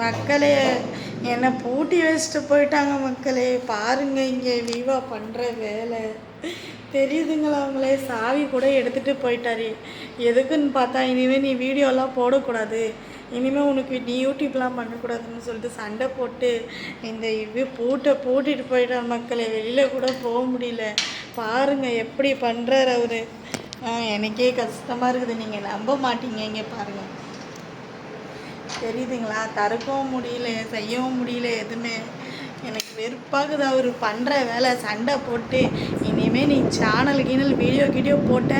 மக்களே என்னை பூட்டி வச்சுட்டு போயிட்டாங்க மக்களே. பாருங்க இங்கே வீவா பண்ணுற வேலை. தெரியுதுங்களா அவங்களே? சாவி கூட எடுத்துகிட்டு போயிட்டாரு. எதுக்குன்னு பார்த்தா இனிமேல் நீ வீடியோலாம் போடக்கூடாது. இனிமேல் உனக்கு நீ யூடியூப்லாம் பண்ணக்கூடாதுன்னு சொல்லிட்டு சண்டை போட்டு இந்த இது பூட்டை பூட்டிட்டு போயிட்டார் மக்களே. வெளியில் கூட போக முடியல. பாருங்கள் எப்படி பண்ணுறாரு அவர். எனக்கே கஷ்டமாக இருக்குது. நீங்கள் நம்ப மாட்டீங்க இங்கே பாருங்கள் தெரியுதுங்களா? தடுக்கவும் முடியல செய்யவும் முடியல எதுவுமே. எனக்கு வெறுப்பாகுது. அவர் பண்ணுற வேலை சண்டை போட்டு இனிமேல் நீ சேனல் கீனல் வீடியோ கீடியோ போட்ட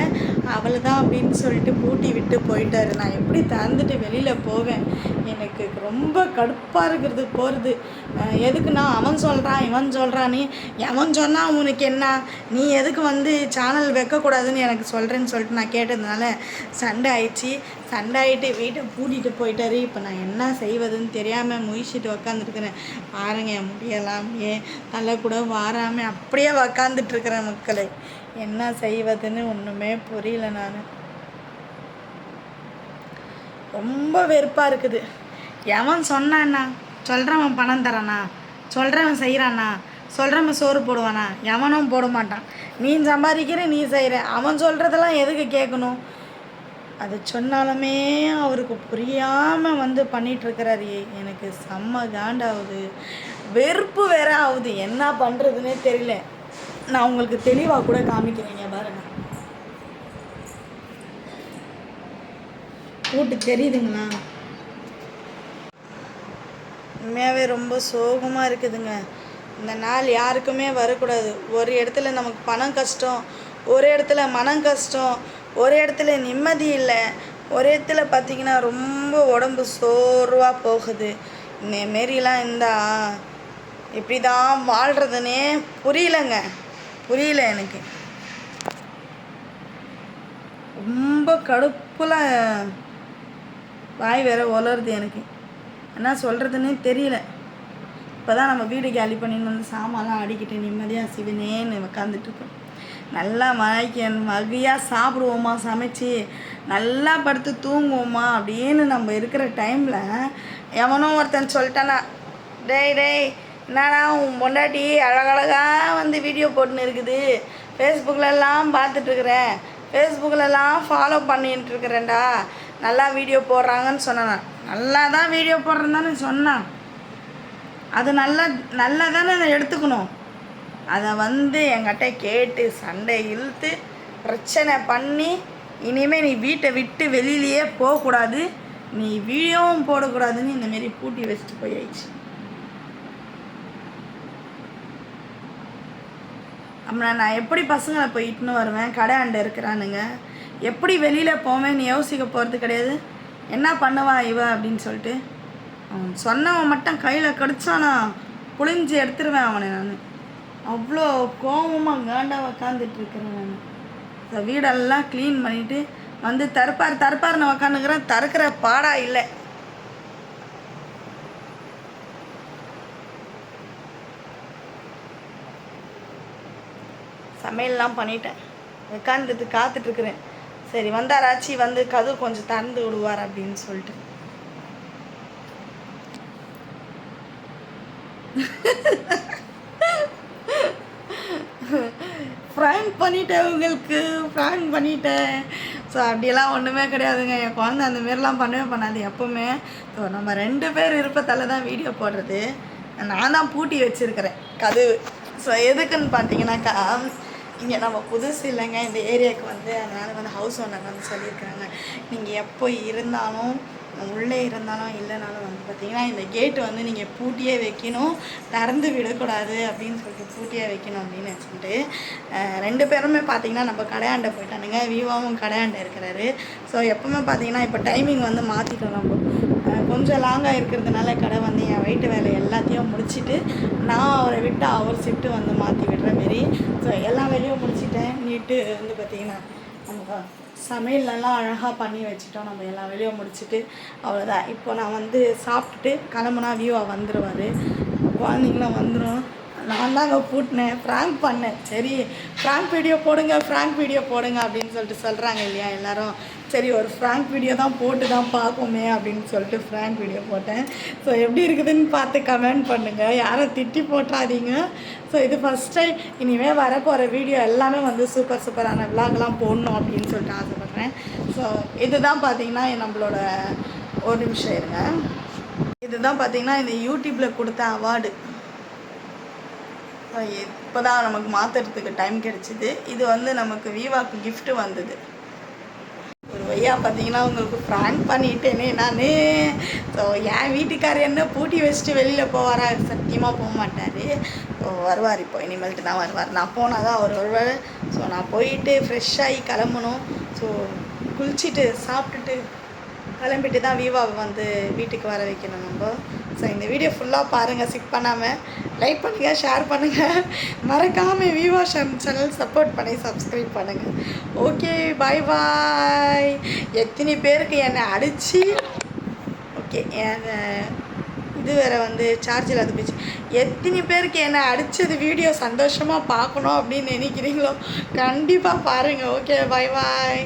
அவள் தான் அப்படின்னு சொல்லிட்டு பூட்டி விட்டு போயிட்டாரு. நான் எப்படி திறந்துட்டு வெளியில் போவேன்? எனக்கு ரொம்ப கடுப்பாக இருக்கிறது போகிறது எதுக்குன்னா அவன் சொல்கிறான் இவன் சொல்கிறான்னு எவன் சொன்னால் உனக்கு என்ன? நீ எதுக்கு வந்து சேனல் வைக்கக்கூடாதுன்னு எனக்கு சொல்கிறேன்னு சொல்லிட்டு நான் கேட்டதுனால சண்டை ஆயிடுச்சு. சண்டாயிட்டு வீட்டை பூட்டிட்டு போயிட்டாரு. இப்போ நான் என்ன செய்வதுன்னு தெரியாமல் முழிச்சிட்டு உக்காந்துருக்குறேன். பாருங்க என் முடியெல்லாம் தலை கூட வாராமல் அப்படியே உக்காந்துட்ருக்குறேன் மக்களை. என்ன செய்வதுன்னு ஒன்றுமே புரியல நான். ரொம்ப வெறுப்பாக இருக்குது. எவன் சொன்னான்னா சொல்கிறவன் பணம் தரானா? சொல்கிறவன் செய்கிறானா சொல்கிறவன் சோறு போடுவானா? எவனும் போட மாட்டான். நீ சம்பாதிக்கிற நீ செய்கிற அவன் சொல்கிறதெல்லாம் எதுக்கு கேட்கணும் அது சொன்னாலுமே அவருக்கு புரியாமல் வந்து பண்ணிகிட்ருக்கிறாரு எனக்கு செம்ம காண்டாகுது வெறுப்பு வேற ஆகுது. என்ன பண்ணுறதுனே தெரியல. நான் உங்களுக்கு தெளிவாக கூட காமிக்கிறேங்க பாருங்க. கூட்டு தெரியுதுங்களா? உண்மையாகவே ரொம்ப சோகமாக இருக்குதுங்க. இந்த நாள் யாருக்குமே வரக்கூடாது. ஒரு இடத்துல நமக்கு பணம் கஷ்டம் ஒரு இடத்துல மனம் கஷ்டம் ஒரு இடத்துல நிம்மதி இல்லை ஒரு இடத்துல பார்த்திங்கன்னா ரொம்ப உடம்பு சோர்வாக போகுது. இந்தமாரிலாம் இருந்தா இப்படி தான் வாழ்கிறதுனே புரியலங்க. புரியல எனக்கு. ரொம்ப கடுப்புல வாய் வேற உலருது எனக்கு. என்ன சொல்கிறதுன்னே தெரியல. இப்போ தான் நம்ம வீடு காலி பண்ணின்னு வந்து சாமான்லாம் அடிக்கிட்டு நிம்மதியாக சிவனேன்னு உக்காந்துட்ருக்கோம் நல்லா மழைக்கு மகியாக சாப்பிடுவோமா சமைச்சு நல்லா படுத்து தூங்குவோமா அப்படின்னு நம்ம இருக்கிற டைமில் எவனோ ஒருத்தன் சொல்லிட்டானா டேய் டேய் என்னடா உன் பொண்டாட்டி அழகழகாக வந்து வீடியோ போட்டுன்னு இருக்குது. ஃபேஸ்புக்கிலலாம் பார்த்துட்ருக்குறேன் ஃபேஸ்புக்கிலலாம் ஃபாலோ பண்ணிட்டு இருக்கிறேன்டா. நல்லா வீடியோ போடுறாங்கன்னு சொன்னான். நல்லா தான் வீடியோ போடுறேன்னு சொன்னான். அது நல்லா நல்லா தானே நான் எடுத்துக்கணும். அதை வந்து என்கிட்ட கேட்டு சண்டை இழுத்து பிரச்சனை பண்ணி இனிமேல் நீ வீட்டை விட்டு வெளியிலேயே போகக்கூடாது. நீ வீடியோவும் போடக்கூடாதுன்னு இந்தமாரி பூட்டி வச்சுட்டு போயாச்சு. அப்புறம் நான் எப்படி பசங்களை போயிட்டுன்னு வருவேன்? கடை அண்டை இருக்கிறானுங்க. எப்படி வெளியில் போவேன்னு யோசிக்க போகிறது கிடையாது. என்ன பண்ணுவா இவ அப்படின்னு சொல்லிட்டு அவன் சொன்னவன் மட்டும் கையில் கடிச்சானா புழிஞ்சு எடுத்துருவேன் அவனை நான். அவ்வளோ கோபமாக காண்டா உக்காந்துட்டு இருக்கிறேன் நான். இந்த வீடெல்லாம் க்ளீன் பண்ணிவிட்டு வந்து தற்பார் தருப்பார்னு உக்காந்துக்கிறேன். தறுக்கிற பாடா இல்லை. சமையல்லாம் பண்ணிட்டேன். உட்காந்துட்டு காத்துட்ருக்குறேன் சரி வந்தாராச்சி வந்து கதவு கொஞ்சம் திறந்து விடுவார் அப்படின்னு சொல்லிட்டு. ஃப்ராங்க் பண்ணிட்டேன் உங்களுக்கு ஃப்ராங்க் பண்ணிட்டேன். ஸோ அப்படியெல்லாம் ஒன்றுமே கிடையாதுங்க. என் குழந்தை அந்த மாரிலாம் பண்ணவே பண்ணாது எப்போவுமே. ஸோ நம்ம ரெண்டு பேர் இருப்பதால தான் வீடியோ போடுறது. நான் தான் பூட்டி வச்சுருக்கிறேன். கதவு. ஸோ எதுக்குன்னு பார்த்தீங்கன்னாக்கா இங்கே நம்ம புதுசு இல்லைங்க. இந்த ஏரியாவுக்கு வந்து அதனால் வந்து ஹவுஸ் ஓனர் வந்து சொல்லியிருக்கிறாங்க. நீங்கள் எப்போ இருந்தாலும் உள்ளே இருந்தாலும் இல்லைனாலும் வந்து பார்த்தீங்கன்னா இந்த கேட்டு வந்து நீங்கள் பூட்டியே வைக்கணும் திறந்து விடக்கூடாது அப்படின்னு சொல்லிட்டு பூட்டியே வைக்கணும் அப்படின்னு வச்சுட்டு ரெண்டு பேருமே பார்த்தீங்கன்னா நம்ம கடையாண்டை போயிட்டானுங்க. விவாவும் கடையாண்டை இருக்கிறாரு. ஸோ எப்போவுமே பார்த்தீங்கன்னா இப்போ டைமிங் வந்து மாற்றிட்டோம் நம்ம. கொஞ்சம் லாங்காக இருக்கிறதுனால கடை வந்து என் வெயிட்டு வேலை எல்லாத்தையும் முடிச்சுட்டு நான் அவரை விட்டு அவர் ஷிஃப்ட்டு வந்து மாற்றி விடுற மாரி. ஸோ எல்லா வேலையும் முடிச்சிட்டேன். நீட்டு வந்து பார்த்தீங்கன்னா. நம்ம சமையல்லாம் அழகாக பண்ணி வச்சுட்டோம். நம்ம எல்லா வேலையும் முடிச்சுட்டு அவ்வளோதான் இப்போ நான் வந்து சாப்பிட்டுட்டு கிளம்புனா வியூவா வந்துடுவார் குழந்தைங்களும் வந்துடும் நான் தாங்க கூட்டினேன் ஃப்ராங்க் பண்ணேன். சரி ஃப்ராங்க் வீடியோ போடுங்க ஃப்ராங்க் வீடியோ போடுங்க அப்படின்னு சொல்லிட்டு சொல்கிறாங்க இல்லையா எல்லாரும். சரி ஒரு ஃப்ராங்க் வீடியோ தான் போட்டு தான் பார்ப்போமே அப்படின்னு சொல்லிட்டு ஃப்ராங்க் வீடியோ போட்டேன். ஸோ எப்படி இருக்குதுன்னு பார்த்து கமெண்ட் பண்ணுங்கள் யாரும் திட்டி போட்டுறாதீங்க. ஸோ இது ஃபஸ்ட் டைம் இனிமேல் வரப்போகிற வீடியோ எல்லாமே வந்து சூப்பர் சூப்பரான விலாக்லாம் போடணும் அப்படின்னு சொல்லிட்டு ஆசைப்பட்றேன். ஸோ இதுதான் பார்த்தீங்கன்னா நம்மளோட ஒரு நிமிஷம் இருங்க. இதுதான் பார்த்தீங்கன்னா இந்த யூடியூப்பில் கொடுத்த அவார்டு இப்போ தான் நமக்கு மாற்றுறதுக்கு டைம் கிடைச்சிது. இது வந்து நமக்கு வீவாக்கு கிஃப்ட்டு வந்தது. ஒரு வழியாக பார்த்தீங்கன்னா உங்களுக்கு ப்ராங்க் பண்ணிட்டேனே நான். ஸோ என் வீட்டுக்காரர் என்ன பூட்டி வச்சுட்டு வெளியில் போவாரா? சத்தியமாக போக மாட்டார். ஸோ வருவார் இப்போ. இனிமேல்ட்டு தான் வருவார். நான் போனால் தான் அவர் வருவார். ஸோ நான் போயிட்டு ஃப்ரெஷ்ஷாகி கிளம்பணும். ஸோ குளிச்சுட்டு சாப்பிட்டுட்டு கிளம்பிட்டு தான் வீவாவை வந்து வீட்டுக்கு வர வைக்கணும் நம்ம. ஸோ இந்த வீடியோ ஃபுல்லாக பாருங்கள் சிக் பண்ணாமல் லைக் பண்ணுங்கள் ஷேர் பண்ணுங்கள் மறக்காமல் விவா சேனல் சப்போர்ட் பண்ணி சப்ஸ்கிரைப் பண்ணுங்கள் ஓகே பாய் பாய் எத்தனை பேருக்கு என்னை அடித்து ஓகே என் இது வேறு வந்து சார்ஜில் அது போச்சு. எத்தனை பேருக்கு என்னை அடித்தது வீடியோ சந்தோஷமாக பார்க்கணும் அப்படின்னு நினைக்கிறீங்களோ கண்டிப்பாக பாருங்கள் ஓகே பாய் பாய்